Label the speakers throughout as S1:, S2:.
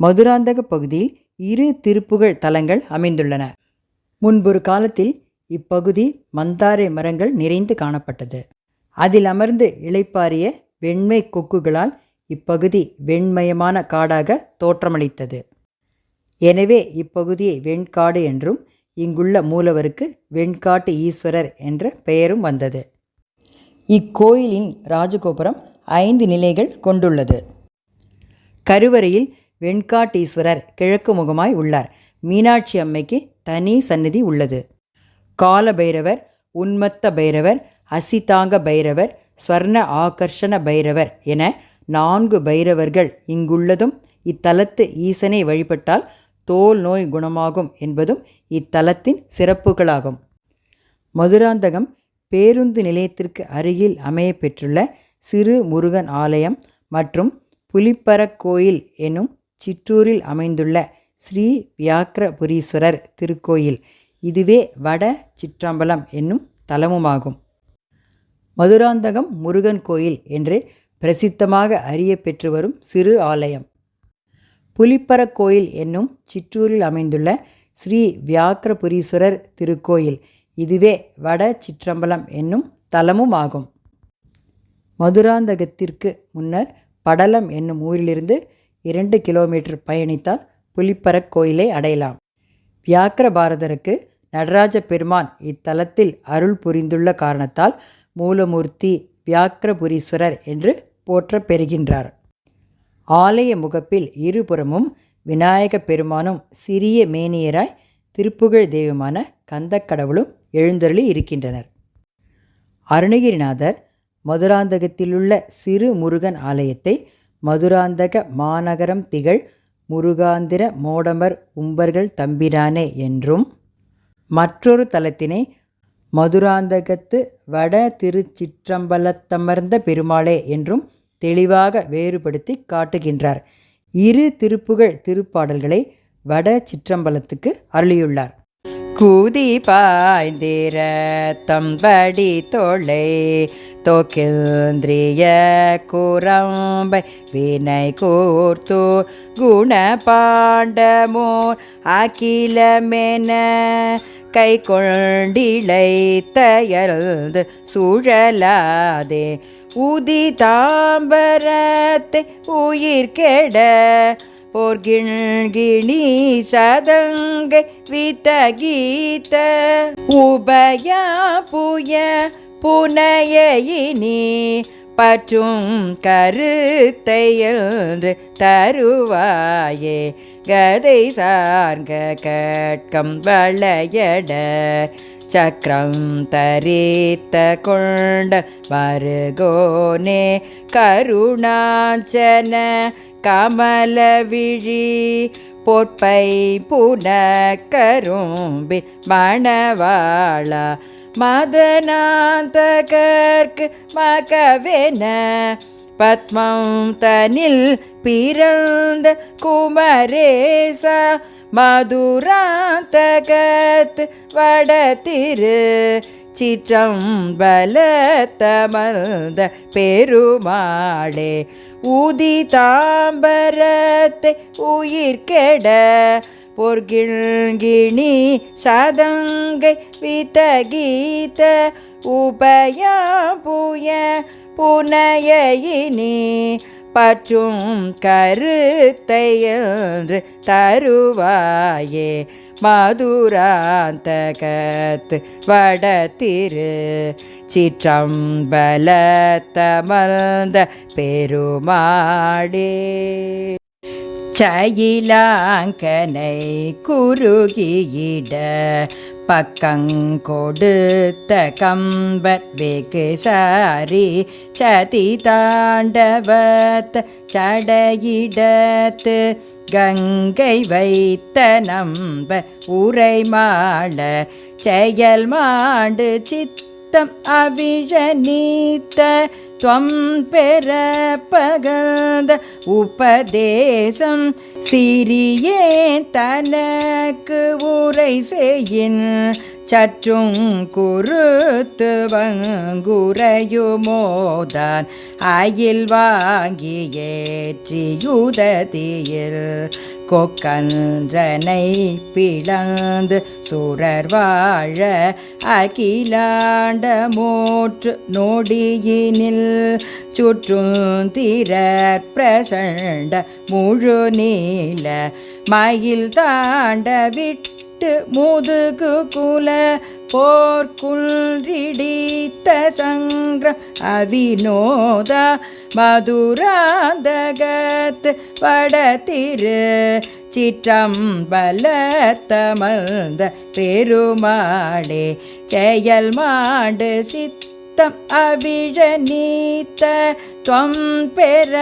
S1: மதுராந்தக பகுதியில் இரு திருப்புகழ் தலங்கள் அமைந்துள்ளன. முன்பொரு காலத்தில் இப்பகுதி மந்தாரை மரங்கள் நிறைந்து காணப்பட்டது. அதில் அமர்ந்து இளைப்பாரிய வெண்மை கொக்குகளால் இப்பகுதி வெண்மயமான காடாக தோற்றமளித்தது. எனவே இப்பகுதியை வெண்காடு என்றும் இங்குள்ள மூலவருக்கு வெண்காட்டு ஈஸ்வரர் என்ற பெயரும் வந்தது. இக்கோயிலின் ராஜகோபுரம் ஐந்து நிலைகள் கொண்டுள்ளது. கருவறையில் வெண்காட்டீஸ்வரர் கிழக்கு முகமாய் உள்ளார். மீனாட்சி அம்மைக்கு தனி சந்நிதி உள்ளது. கால பைரவர் உன்மத்த பைரவர் அசிதாங்க பைரவர் ஸ்வர்ண ஆகர்ஷண பைரவர் என நான்கு பைரவர்கள் இங்குள்ளதும் இத்தலத்து ஈசனை வழிபட்டால் தோல் நோய் குணமாகும் என்பதும் இத்தலத்தின் சிறப்புகளாகும். மதுராந்தகம் பேருந்து நிலையத்திற்கு அருகில் அமைய பெற்றுள்ள சிறு முருகன் ஆலயம் மற்றும் புலிப்பரக்கோயில் எனும் சிற்றூரில் அமைந்துள்ள ஸ்ரீ வியாக்கிரபுரீஸ்வரர் திருக்கோயில். இதுவே வட சிற்றம்பலம் என்னும் தலமுமாகும். மதுராந்தகம் முருகன் கோயில் என்று பிரசித்தமாக அறிய பெற்று வரும் சிறு ஆலயம். புலிப்பரக்கோயில் என்னும் சிற்றூரில் அமைந்துள்ள ஸ்ரீ வியாக்கிரபுரீஸ்வரர் திருக்கோயில். இதுவே வட சிற்றம்பலம் என்னும் தலமும் ஆகும் மதுராந்தகத்திற்கு முன்னர் படலம் என்னும் ஊரிலிருந்து இரண்டு கிலோமீட்டர் பயணித்தால் புலிப்பரக் கோயிலை அடையலாம். வியாக்கிர பாரதருக்கு நடராஜ பெருமான் இத்தலத்தில் அருள் புரிந்துள்ள காரணத்தால் மூலமூர்த்தி வியாக்கிரபுரீஸ்வரர் என்று போற்றப் பெறுகின்றார் ஆலய முகப்பில் இருபுறமும் விநாயக பெருமானும் சிறிய மேனியராய் திருப்புகழ் தெய்வமான கந்தக்கடவுளும் எழுந்தருளி இருக்கின்றனர். அருணகிரிநாதர் மதுராந்தகத்திலுள்ள சிறு முருகன் ஆலயத்தை மதுராந்தக மாநகரம் திகழ் முருகாந்திர மோடமர் உம்பர்கள் தம்பிரானே என்றும் மற்றொரு தலத்தினை மதுராந்தகத்து வட திருச்சிற்றம்பலத்தமர்ந்த பெருமாளே என்றும் தெளிவாக வேறுபடுத்தி காட்டுகின்றார். இரு திருப்புகழ் திருப்பாடல்களை வட சிற்றம்பலத்துக்கு அருளியுள்ளார். கூதி பாய்ந்திர தம்படி தொலை தோக்கிந்திரிய குரம்பை வினை கூர்த்து குண பாண்டமோர் அகிலமென கை கொண்டிலை தயர்ந்து சுழலாதே. உதி தாம்பரத்தை உயிர் கெட போர்கிண்கிணி சதங்கை வித்த கீத உபயா புய புனையினி பற்றும் கருத்தையன்று தருவாயே. கதை சார்க கட்கம் வளையட சக்கரம் தரித்த கொண்ட வருகோனே கருணாஞ்சன கமல விழி பொற்பை புனக்கரும்பி மணவாளா மதனாந்தகர்க்கு மகவென பத்மம் தனில் பிறந்த குமரேசா மதுராந்தகத்து வடதிரு சிற்றம்பலத்தமர்ந்த பெருமாளே ஊதி தாம்பரத்தை உயிர் கெட பொர்கிழ்கிணி சதங்கை வித்தகீத உபயா புய புனையினி பற்றும் கருத்தையன்று தருவாயே. மதுராந்தகத் வடத்திரு சிற்றம்பலத்தமர்ந்த பெருமாடே சயிலாங்கனை குறுகியிட பக்கங்கொடுத்த கம்பர் வெகு சாரி சதி தாண்டவத் சடையிடத்து கங்கை வைத்த நம்ப உரைமாள செயல் மாண்டு சித்தம் அவிழ நீத்த துவம் பெற பகந்த உபதேசம் சிறியே தனக்கு உரை செய்யின். சற்றும் குறுத்து வங்குரையுமோதான் அயில் வாங்கி ஏற்றியுததியில் கொக்கஞ்சனை பிளந்து சுரர் வாழ அகிலாண்ட மோற்று நொடியினில் சுற்றும் திரர் பிரசண்ட முழு நீல மயில் தாண்ட விட்டு முதுகு குல போர்க்குள்றிடித்த சங்கர அவினோத மதுராந்தகத்து வடதிரு சிற்றம்பலத்தமர்ந்த பெருமாளே செயல் மாடு சித்தம் அவிழ நீத்த துவம் பெற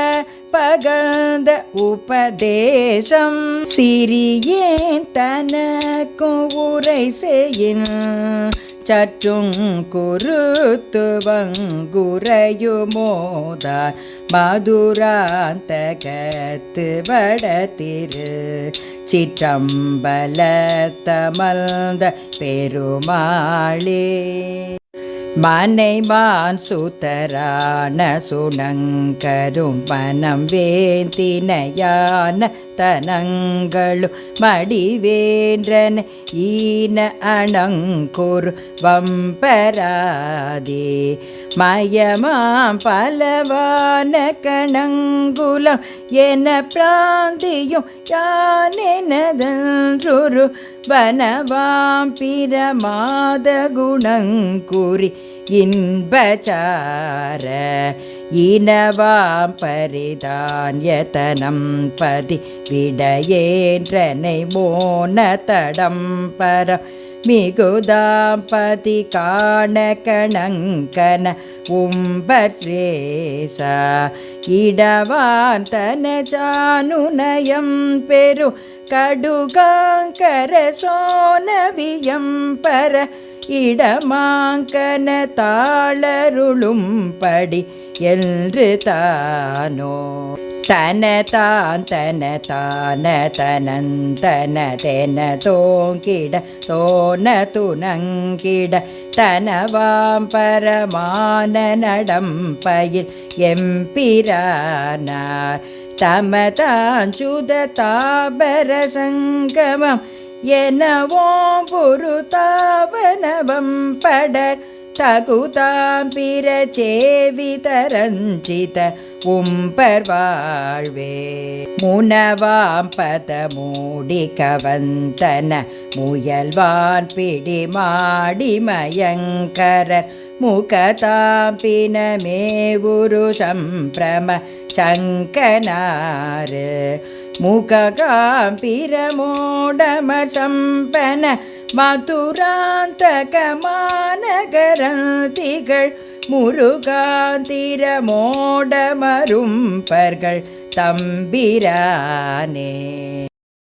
S1: பகந்த உபதேசம். சிறியேன் தனக்கும் உரை செய்யின். சற்றும் குருத்து வங்குரையுமோதார் மதுராந்தகத்து வடதிரு சிற்றம்பலத்தமர்ந்த பெருமாளே. மனைமான் சுத்தரான சுணங்கரும் பனம் வேந்தினையான தனங்களும் மடிவேன்றன. ஈன அணங்குரு வம்பராதே. மயமாம் பலவான கணங்குலம் என பிராந்தியும் யானெனதன்றொரு வனவாம் பிரமாத குணங்குறி இன்பச்சார இனவாம் பரிதான்யதனம் பதி விடையேன்றனை மோன தடம் பரம் மிகுதாம்பதி காண கணங்கன உம்பர்ரேசா இடவான் தன பெரு கடுகாங்கர சோனவியம் பர இடமாங்கன தாளருளும்படி என்று தானோ தன தான் தன தான தனந்தன தென தோங்கிட தோன துணங்கிட தனவாம் பரமான நடம் பயில் எம்பிரானார். தமதாஞ்சுத தாபர சங்கமம் எனவோ பொரு தாவனவம் படர் தகுதாம் பிற சேவிதரஞ்சித உம்பர் வாழ்வே. முனவாம் பத மூடி கவந்தன முயல்வான் பிடி மாடி மயங்கரர். முகதாம் பினமே உரு சம்பிரம சங்கனாறு. முகாம் பிரமோடமர் சம்பன மதுராந்தகமாநகரந்திகள் முருகாந்திரமோடமரும்பர்கள் தம்பிரானே.